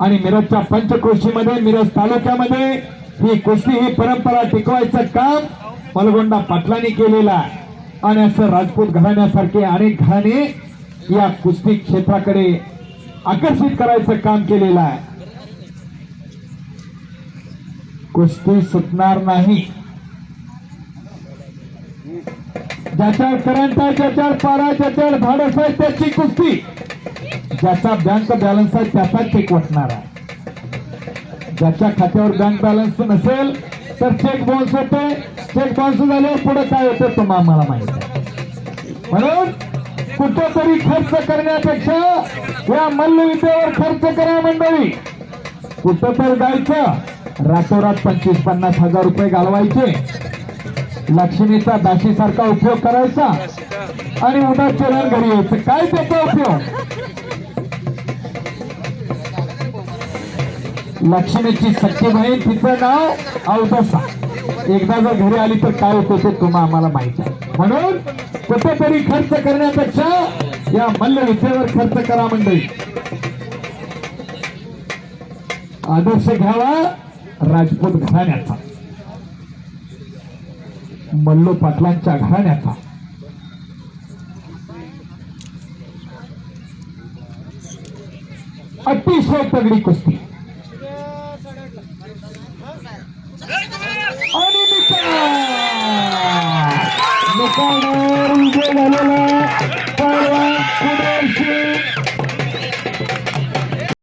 आणि मिरजच्या पंचकृषीमध्ये मिरज तालुक्यामध्ये ही कुस्ती ही परंपरा टिकवायचं काम मलगोंडा पाटलांनी केलेलं आहे. आणि असं राजपूत घराण्यासारखे अनेक घराणे या कुस्ती क्षेत्राकडे आकर्षित करायचं काम केलेलं आहे. कुस्ती सुटणार नाही. ज्याच्यावर करंट आहे ज्याच्यावर पारा ज्याच्यावर धाडस आहे त्याची कुस्ती. ज्याचा बँक बॅलन्स आहे त्याचा चेक वाटणार आहे ज्याच्या खात्यावर बँक बॅलन्स नसेल तर चेक बाउन्स होते चेक बाउन्स झाल्यावर पुढे काय होतं तुम्हाला आम्हाला माहीत आहे. म्हणून कुठेतरी खर्च करण्यापेक्षा या मल्लविद्येवर खर्च करा मंडळी. कुठं तर जायचं. रातोरात पंचवीस पन्नास हजार रुपये घालवायचे. लक्ष्मीचा दाशीसारखा उपयोग करायचा. आणि उद्या चरण घरी यायचं. काय त्याचा उपयोग? लक्ष्मीची सख्खी बहीण तिचं नाव अवदसा एकदा जर घरी आली तर काय होतं ते तुम्हाला आम्हाला माहीत आहे. म्हणून कुठेतरी खर्च करण्यापेक्षा या मल्ल विषयावर खर्च करा मंडळी. आदर्श घ्यावा राजपूत घराण्याचा. मल्लो पाटलांच्या घराण्याचा. अतिशय तगडी कुस्ती. आणि निकाल निकाल झालेला परवा कुणाल